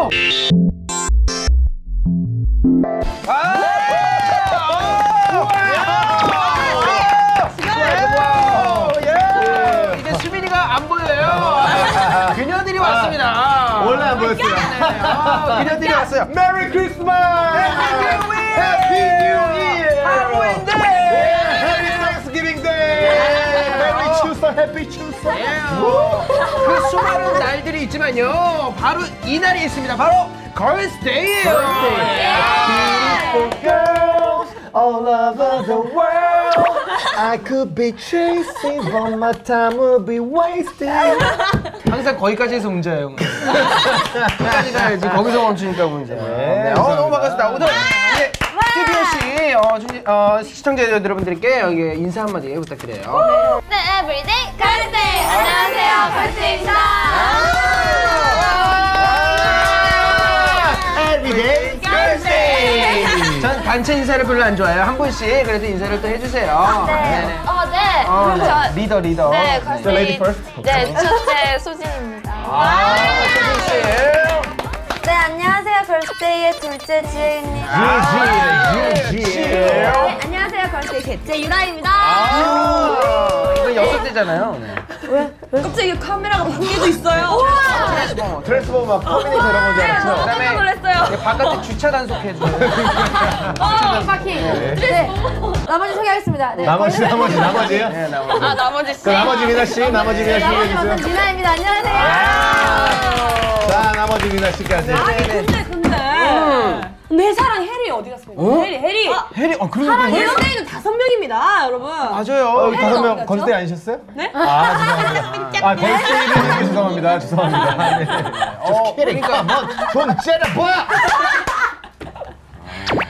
그녀들이 왔습니다. 원래 안 보였어요. 아, 그녀들이 왔어요. 메리 크리스마스! 해피 추석! 그 수많은 날들이 있지만요. 바로 이 날이 있습니다. 바로 걸스데이예요. Beautiful girls all over the world. I could be chasing, but my time will be wasted. 항상 거기까지 해서 문제예요. 거기까지 가야지. 거기서 멈추니까 문제예요. 네. 어, 감사합니다. 너무 반갑습니다. 오늘 씨 어, 중- 어, 시청자 여러분들께 여기 인사 한마디 부탁드려요. 네, 에브리데이 걸스데이 안녕하세요 걸스데이입니다 Everyday 걸스데이! 전 단체 인사를 별로 안 좋아해요. 한 분씩 그래도 인사를 또 해주세요. 네네. 어, 네 어, 네. 저, 리더 리더. 네, 걸스데이. 네, 첫째 소진입니다 아, 소진 씨. 네, 안녕하세요 걸스데이의 둘째 지혜입니다 유지, 유지. 네, 안녕하세요 걸스데이 셋째 유라입니다 아, 이거 여섯 대잖아요. 네. 갑자기 카메라가 밖에도 있어요 어, 트랜스포머 막 터미네이터 이런 건줄 알았죠? 깜짝 놀랐어요 바깥에 주차 단속해줘요. 어, 파킹 네. 나머지 소개하겠습니다 네. 나머지, 나머지, 나머지요? 네, 나머지. 아, 나머지 씨 그 나머지 미나 씨, 나머지 미나 씨 나머지. 저는 진아입니다 안녕하세요 자, 나머지 미나 씨까지. 근데 근데 내 사랑 해리 어디 갔습니까? 어? 해리 해리 해리, 어, 그러니까 해리. 걸스데이는 다섯 명입니다 여러분 맞아요. 어, 여기 다섯 명 어디 건스데이 아니셨어요? 네? 아, 죄송합니다. 아, 건스데이는 죄송합니다. 죄송합니다. 네. 어, 그러니까. 손 째려봐!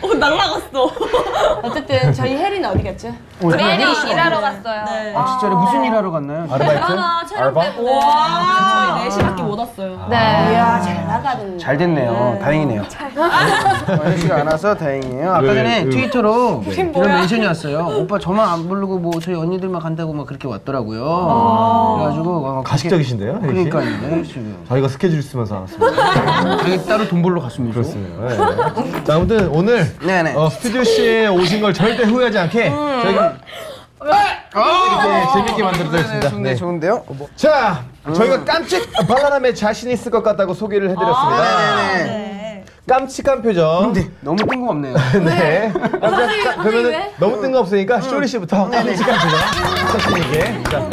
어 날라갔어 어쨌든 저희 해리는 어디 갔죠? 내일 일하러 갔어요 네. 아, 진짜로 무슨 일 하러 갔나요? 아르바이트? 아 촬영 알바? 때문에 와 저희 4시밖에 못 왔어요 네 이야 잘 나가는 잘 됐네요. 다행이네요. 씨가 안 와서 다행이에요. 아까 왜, 전에 왜? 트위터로 이런 멘션이 왔어요. 오빠 저만 안 부르고 뭐 저희 언니들만 간다고 막 그렇게 왔더라고요. 그래가지고 어, 가식적이신데요? 그러니까요. 저희가 스케줄 쓰면서 나왔습니다. 자기 따로 돈 벌러 갔습니다. 그렇습니다. 네. 자, 아무튼 오늘 네네. 어, 스튜디오 씨에 오신 걸 절대 후회하지 않게 저희가 이렇게 재밌게 만들어드렸습니다. 네, 좋네, 네. 좋은데요? 자, 저희가 깜찍 발랄함에 자신 있을 것 같다고 소개를 해드렸습니다. 네네. 네. 깜찍한 표정. 근데 너무 뜬금없네요. 네. 깜짝, 그러면은 왜? 너무 뜬금없으니까 쇼리 씨부터 깜찍한 표정. 있게. 자.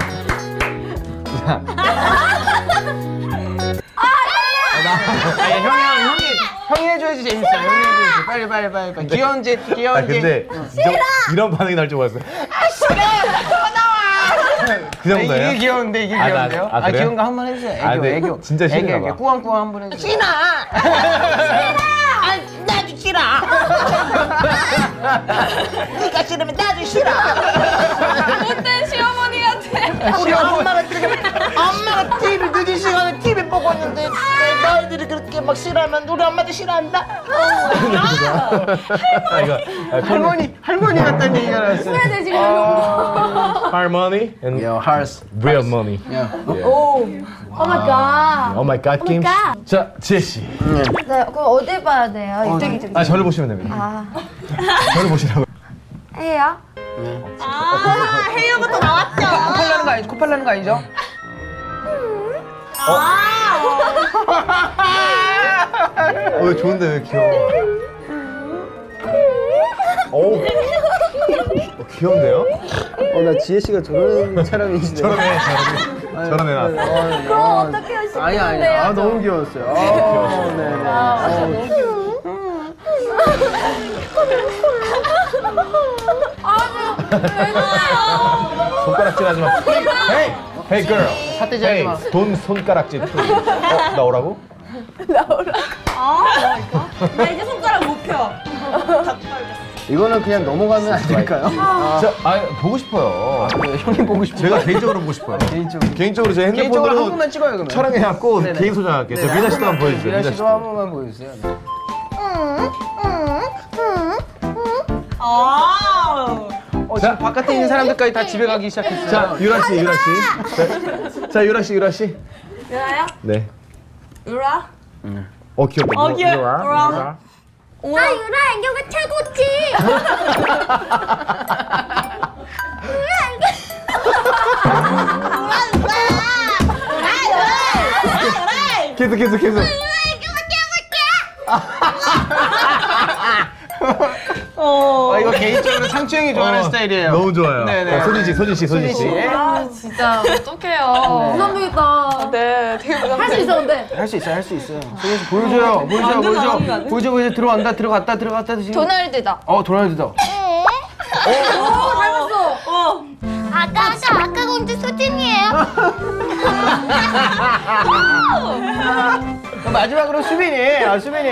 자. 아니, 형이 형, 형이 형이 해줘야지 재밌어요. 형이 해줘야지. 빨리 빨리 빨리 빨리. 귀여운지 아 귀여운지. 근데 저, 이런 반응이 날 줄 몰랐어요. 아 싫어. 그 아, 이게 정도예요? 귀여운데 이게 아, 나- 귀여운데요? 아, 아? 귀여운 거 한 번 해주세요. 애교 아, 네. 애교. 진짜 애교 싫은가 애교. 봐. 꾸안꾸안 한번 해주세요. 못된 시어머니 같아 우리 엄마가 엄마가 TV 늦은 시간에 TV 보고 있는데 너희들이 그렇게 막 싫어하면 우리 엄마도 싫어한다. 아, 이거 아, 할머니 할머니 같다는 얘기가 나왔어요. 네 지금 harmony and Yo, hearts. real money. 야. 오 마이 갓 Oh my god, Kim. God. 자, 지혜 씨. 네, 그럼 어디 봐야 돼요? 이쪽 이쪽 아, 저를 보시면 됩니다. 아 저를 보시라고. 해요? 아 해리부터 나왔죠 코팔 나는 거 아니죠? 코팔 나는 거 아니죠? 어, 왜 좋은데 왜 귀여워? 오. 어, 귀여운데요? 어, 나 지혜 씨가 저런 사람이시네. 저런 애, 저런 애. 저런 애 나왔어. 그럼 어떻게 하시는데요? 아니 아니. 아 너무 귀여웠어요. 아, 네, 네. 아, 너무 귀여워. 손가락질 하지 마. Hey, hey girl. 삿대질 하지 Hey, 마. 돈 손가락질. 어, 나오라고? 나 이제 손가락 못 펴 이거는 그냥 넘어가면 안 될까요? 자, 아, 보고 싶어요. 네, 형님 보고 싶어요. 제가 개인적으로 보고 싶어요. 개인적으로. 개인적으로 제 개인적으로 한 핸드폰으로 번만 찍어요 그러면. 촬영해갖고 네네. 개인 소장할게요. 저 미나 씨도 한번 보여주세요. 미나 씨도 한 번만 보여주세요. 네. 아 어, 지금 바깥에 있는 사람들까지 다 집에 가기 시작했어요. 자, 유라 씨, 유라 씨. 자, 자, 유라 씨, 유라 씨. 유라야? 네. 유라? 어 귀엽다. 어, 귀여워. 누가? 우와. 누가? 아 유라 안경가 최고지. 계속 계속 계속. 어. 아, 이거 개인적으로 상추 형이 좋아하는 어, 스타일이에요. 너무 좋아요. 네네. 어, 소진 씨, 소진 씨, 소진 씨. 아 진짜 어떡해요. 부담되겠다. 네 되게 부담돼. 할수 있어, 근데. 할 수 있어요, 할수 있어요. 소진 씨 보여줘요, 보여줘요, 안 되나, 안 보여줘. 보여줘, 보여줘. 들어간다, 들어갔다, 들어갔다. 지금. 도널드다. 어, 도널드다. 어. 아까 아까 아까 공주 소진이에요. 그 마지막으로 수빈이, 아, 수빈이.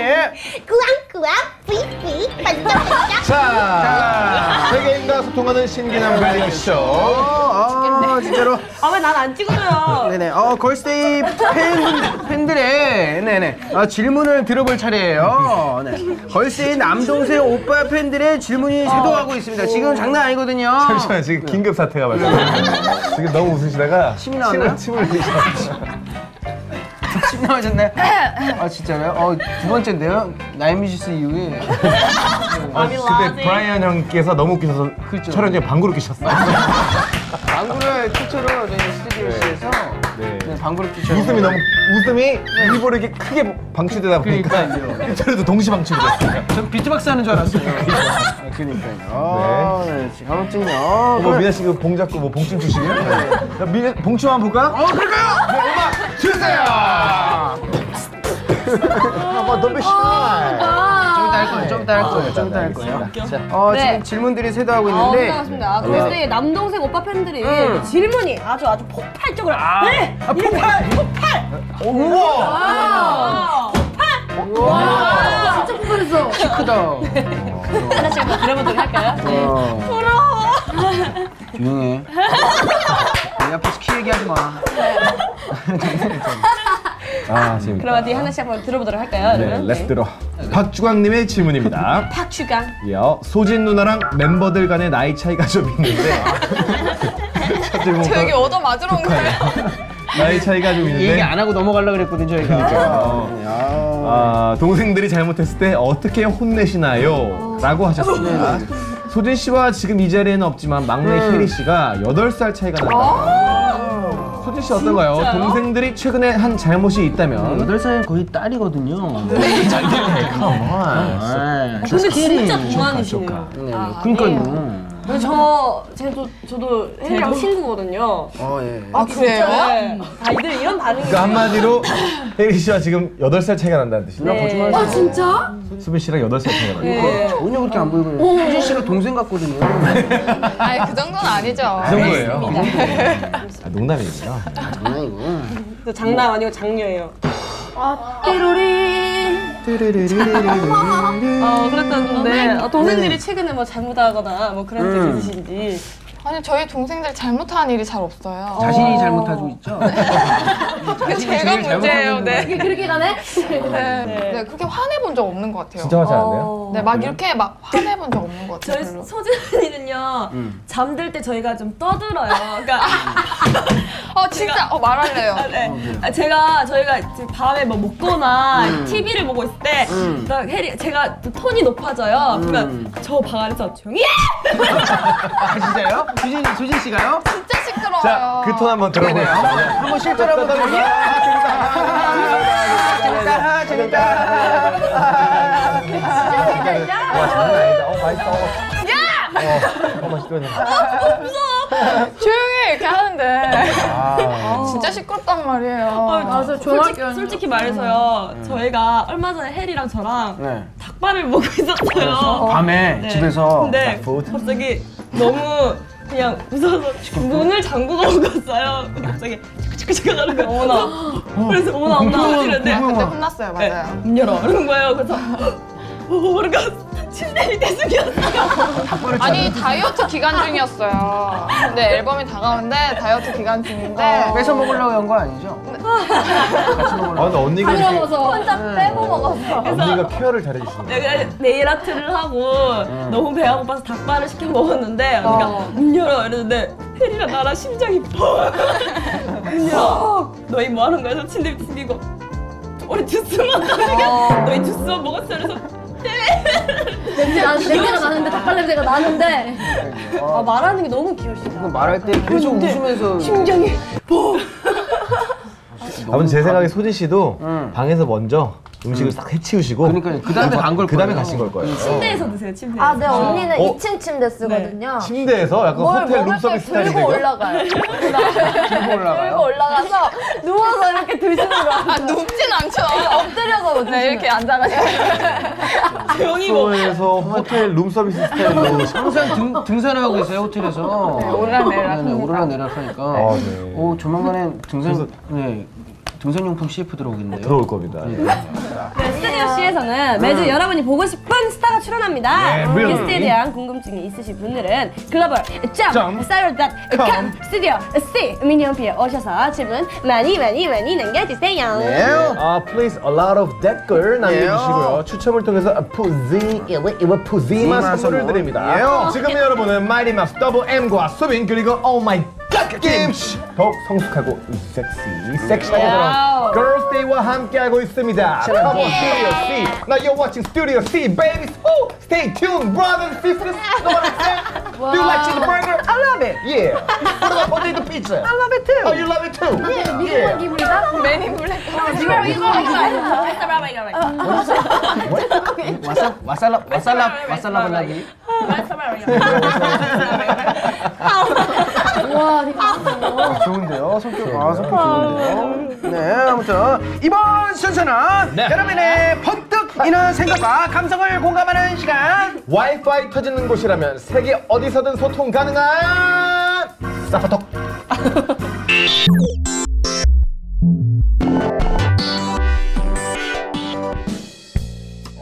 꾸안꾸안, 뿌이뿌이, 반짝반짝. 자, 세계인과 소통하는 신기남 라디오쇼. 아, 진짜로. 아, 왜 난 안 찍어줘요? 네네. 어, 걸스데이 팬, 팬들의, 네네. 아, 질문을 들어볼 차례예요 네. 걸스데이 남동생 오빠 팬들의 질문이 어. 쇄도하고 있습니다. 지금 장난 아니거든요. 잠시만, 지금 네. 긴급 사태가 발생. 지금 너무 웃으시다가. 침이 나왔나요? 침을 흘리셨어요. 10 나오셨나요? 아 진짜요? 어두 번째인데요? 나이미시스 이후에 아, 근데 브라이언 형께서 너무 웃기셔서 그렇죠. 촬영 중에 방구를 끼셨어요 방구를 최초로 저희 스튜디오에서 네. 네. 네 방구를 끼셨어요 웃음이 너무 웃음이 네. 일부러 이렇게 크게 방출되다 보니까 저희도 동시 방출됐어요 전 비트박스 하는 줄 알았어요 그니까요. 아, 네. 네. 가로증이요 어, 뭐 미나 씨그 봉 잡고 뭐 봉춤 주시게요? 네. 봉춤 한번 볼까요? 어 그럴까요? 네, 음악 주세요. 한번 더 비시. 좀 이따 할 거예요. 좀 이따 할 거예요. 좀 이따 할 거예요. 자, 어, 네. 지금 질문들이 쇄도하고 어, 있는데. 고생하셨습니다. 걸스데이 남동생 오빠 팬들이 음. 질문이 아주 아주 폭발적으로. 네! 아, 폭발! 폭발! 우와. 아, 와, 진짜 폭발했어. 크다. 하나씩 한번 들어보도록 할까요? 어. 부러워. 조용해. 내 앞에서 키 얘기하지 마. 아 재밌다. 그럼 어디 하나씩 한번 들어보도록 할까요? 네, 그러면? 렛츠 들어. 박주광님의 질문입니다. 박주강. 이어 소진 누나랑 멤버들 간의 나이 차이가 좀 있는데. 첫 질문 저 여기 얻어 맞으러 온 거예요. 나이 차이가 좀 얘기 있는데. 안 하고 넘어가려고 그랬거든, 저희가. 야. 아, 동생들이 잘못했을 때 어떻게 혼내시나요? 라고 하셨습니다. 소진 씨와 지금 이 자리에는 없지만 막내 음. 혜리 씨가 8살 차이가 난다. 소진 씨 어떤가요? 진짜요? 동생들이 최근에 한 잘못이 있다면 여덟 살 거의 딸이거든요. 네, 아, 근데 진짜 동안이시네요. 네, 아, 그러니까요. 저, 저도, 저도 혜리랑 친구거든요. 어, 예. 아 그래요? 네. 다이들 이런 반응이. 그 한마디로 혜리 씨와 지금 8살 차이가 난다는 뜻이죠? 네. 아 진짜? 수빈 씨랑 8살 차이가 난다. 네. 전혀 그렇게 안 보이고요. 수진 씨가 동생 같거든요. 아니 그 정도는 아니죠. 그 정도예요. 아, 농담이고요. 장난이고. 저 장난 아니고 장녀예요. 띠로리. 어, 그랬었는데 어, 동생들이 최근에 뭐 잘못하거나 뭐 그런 음. 있으신지. 아니 저희 동생들 잘못한 일이 잘 없어요. 자신이 잘못하고 있죠. 제가 문제예요. 네. 그렇게 가네? 네. 네. 그렇게 화내본 적 없는 것 같아요. 진짜 화지 않네요? 네, 막 이렇게 막 화내본 적 없는 것 같아요. 저희 언니는요 잠들 때 저희가 좀 떠들어요. 그러니까 어 진짜 어 말할래요. 아, 네. 아, 제가 저희가 이제 밤에 뭐 먹거나 TV를 보고 있을 때 음. 딱 혜리 제가 또 톤이 높아져요. 음. 그러니까 저방 안에서 조용히 해! 아, 진짜요? 수진, 수진 씨가요? 진짜 시끄러워요. 자, 그 톤 한번. 들어보세요. 한번, 한번 실제로 한번 들어볼게요. 재밌다, 재밌다. 와, 장난 아니다. 어, 맛있어. 야! 어, 어, 맛있더니. 조용히 이렇게 하는데 아, 진짜 시끄럽단 말이에요. 맞아, 솔직히, 솔직히 말해서요. 저희가 얼마 전에 혜리랑 저랑 네. 닭발을 먹고 있었어요. 밤에 네. 집에서 근데 닭푸드? 갑자기 너무 그냥 무서워서 문을 잠그고 먹었어요. 갑자기 치크치크 하는 거예요. 어머나. 그래서 어머나 어머나 하시는데 그때 혼났어요, 네, 맞아요. 문 열어 이러는 거예요. 그래서 오 그러니까 침대 밑에 숨겼어요. 아니 다이어트 기간 중이었어요. 근데 앨범이 다가오는데 다이어트 기간 중인데 뺏어 먹으려고 한 거 아니죠? 같이 아, 먹으려고. 근데 언니가 이렇게, 혼자 빼고 먹었어. 언니가 케어를 잘해주시네. 내가 네일 아트를 하고 너무 배가 고파서 닭발을 시켜 먹었는데 언니가 문 열어 이러는데 혜리랑 나랑 심장이 펑문 열어 너희 뭐 하는 거야? 저 침대 밑에 숨기고 우리 주스만 먹으니까 너희 주스만 먹었어 그래서 냄새 나, 냄새가 나는데 닭발 냄새가 나는데 아, 말하는 게 너무 귀여우시다. 그 말할 때 계속 웃으면서 심장이 아무튼 제 생각에 소진 씨도 음. 방에서 먼저 음식을 싹 해치우시고 그러니까요. 그 다음에 간걸 그 다음에 거예요. 가신 걸 거예요. 침대에서 드세요 침대. 아, 네 언니는 어? 2층 침대 쓰거든요. 침대에서 약간 뭘 호텔 먹을 룸서비스 들고 이거? 올라가요. 들고 올라가요. 들고 올라가서 누워서 이렇게 드시는 거야. 아, 눕진 않죠. 엎드려서 뭐 네, 이렇게 앉아가지고. 조용히 먹. 숙소에서 호텔 룸서비스 스타일로 항상 등, 등산하고 계세요 호텔에서. 네, 오르락 내리락 네네, 오르락 내리락 하니까. 아, 네. 오 조만간에 등산 네 등산용품 CF 들어오겠네요. 들어올 겁니다. 네, 스튜디오 C에서는 매주 여러분이 보고 싶은 스타가 출연합니다. 네. 게스트에 대한 궁금증이 있으신 분들은 글로벌 점 사이로.com 스튜디오 C 미니홈피에 오셔서 질문 많이 많이 많이 남겨주세요. 네. 아, please a lot of 댓글 남겨주시고요. 추첨을 통해서 푸지 이거 이거 푸지마 선물을 선물. 드립니다. 예요. 지금 여러분은 마이리 마스 더블 M과 수빈 그리고 오 마이 갓 김치 더욱 성숙하고 섹시 섹시하게 야오. 들어온 Girls Day와 함께하고 있습니다. Come on, Studio C. Now you're watching Studio C, babies. Oh, stay tuned, brothers and sisters. Know what I'm saying? Do you like cheeseburger? I love it. Yeah. What about potato pizza? I love it too. Oh, you love it too? Yeah. 미국은 기분이다? 매니 블랙. 와사 와살라 와살라 와살라 발라기. 와, 맛있어. 아, 좋은데요. 성격 아 성격 좋은데요. 네 아무튼 이번 순서는 여러분의 번뜩 이는 생각과 감성을 공감하는 시간. 와이파이 터지는 곳이라면 세계 어디서든 소통 가능한 사파톡.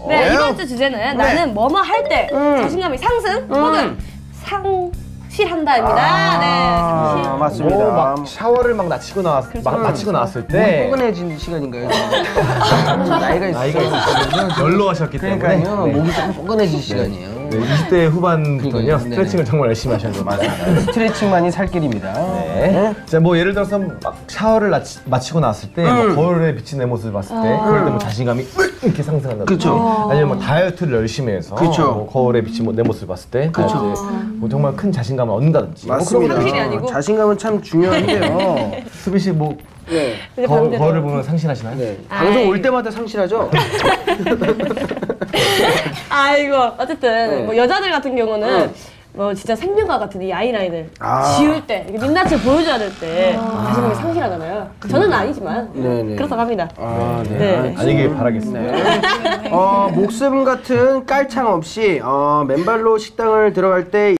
네, 이번 주 주제는 나는 뭐뭐 할 때 자신감이 상승 혹은 상 실한다입니다. 아, 네. 맞습니다. 오, 막 샤워를 막 마치고 나왔 막 마치고 나왔을 몸이 때 뽀근해진 시간인가요? 지금? 나이가 있으시거든요. 있으시면 연로하셨기 때문에 그러니까요. 네. 몸이 조금 뽀근해진 시간이에요. 네, 20대 후반부터는요. 스트레칭을 정말 열심히 하셔야 됩니다. 스트레칭만이 살 길입니다. 네. 자, 뭐 예를 들어서 막 샤워를 마치, 마치고 나왔을 때 음. 뭐 거울에 비친 내 모습을 봤을 때 그럴 때 뭐 자신감이 으익 이렇게 상승한다. 그쵸. 아니면 뭐 다이어트를 열심히 해서 그쵸. 뭐 거울에 비친 뭐 내 모습을 봤을 때 그쵸. 이제 뭐 정말 큰 자신감을 얻는다든지. 뭐 그런 맞습니다. 거죠. 아니고. 자신감은 참 중요한데요. 수빈 씨뭐 네. 거울을 보면 상실하시나요? 네. 방송 올 때마다 상실하죠? 아이고 어쨌든 네. 뭐 여자들 같은 경우는 뭐 진짜 생명과 같은 이 아이라인을 아. 지울 때 민낯을 보여줘야 될때 자신감이 상실하잖아요. 저는 아니지만 네네. 그렇다고 합니다. 아, 네. 네. 알겠습니다. 아니길 바라겠습니다. 어, 목숨 같은 깔창 없이 어, 맨발로 식당을 들어갈 때